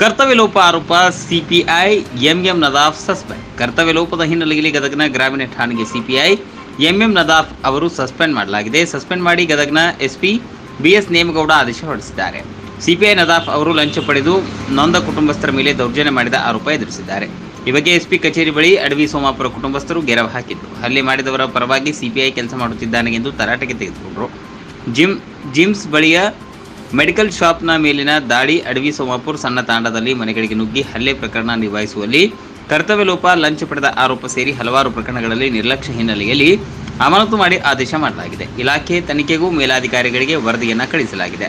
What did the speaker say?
ಕರ್ತವ್ಯ ಲೋಪ ಆರೋಪ ಸಿಪಿಐ ಎಂ ನದಾಫ್ ಸಸ್ಪೆಂಡ್. ಕರ್ತವ್ಯ ಲೋಪದ ಹಿನ್ನೆಲೆಯಲ್ಲಿ ಗದಗನ ಗ್ರಾಮೀಣ ಠಾಣೆಗೆ ಸಿಪಿಐ ಎಂ ನದಾಫ್ ಅವರು ಸಸ್ಪೆಂಡ್ ಮಾಡಲಾಗಿದೆ. ಸಸ್ಪೆಂಡ್ ಮಾಡಿ ಗದಗ್ನ ಎಸ್ಪಿ ಬಿಎಸ್ ನೇಮಗೌಡ ಆದೇಶ ಹೊರಡಿಸಿದ್ದಾರೆ. ಸಿಪಿಐ ನದಾಫ್ ಅವರು ಲಂಚ ಪಡೆದು ನೊಂದ ಕುಟುಂಬಸ್ಥರ ಮೇಲೆ ದೌರ್ಜನ್ಯ ಮಾಡಿದ ಆರೋಪ ಎದುರಿಸಿದ್ದಾರೆ. ಈ ಬಗ್ಗೆ ಎಸ್ಪಿ ಕಚೇರಿ ಬಳಿ ಅಡವಿ ಸೋಮಾಪುರ ಕುಟುಂಬಸ್ಥರು ಗೆರವು ಹಾಕಿದ್ದರು ಹಲ್ಲೆ ಮಾಡಿದವರ ಪರವಾಗಿ ಸಿಪಿಐ ಕೆಲಸ ಮಾಡುತ್ತಿದ್ದಾನೆ ಎಂದು ತರಾಟೆಗೆ ತೆಗೆದುಕೊಂಡರು. ಜಿಮ್, ಜಿಮ್ಸ್ ಬಳಿಯ ಮೆಡಿಕಲ್ ಶಾಪ್ನ ಮೇಲಿನ ದಾಳಿ, ಅಡವಿ ಸೋಮಾಪುರ್ ಸಣ್ಣ ತಾಂಡದಲ್ಲಿ ಮನೆಗಳಿಗೆ ನುಗ್ಗಿ ಹಲ್ಲೆ ಪ್ರಕರಣ ನಿಭಾಯಿಸುವಲ್ಲಿ ಕರ್ತವ್ಯ ಲೋಪ, ಲಂಚ ಪಡೆದ ಆರೋಪ ಸೇರಿ ಹಲವಾರು ಪ್ರಕರಣಗಳಲ್ಲಿ ನಿರ್ಲಕ್ಷ್ಯ ಹಿನ್ನೆಲೆಯಲ್ಲಿ ಅಮಾನತು ಮಾಡಿ ಆದೇಶ ಮಾಡಲಾಗಿದೆ. ಇಲಾಖೆ ತನಿಖೆಗೂ ಮೇಲಾಧಿಕಾರಿಗಳಿಗೆ ವರದಿಯನ್ನು ಕಳಿಸಲಾಗಿದೆ.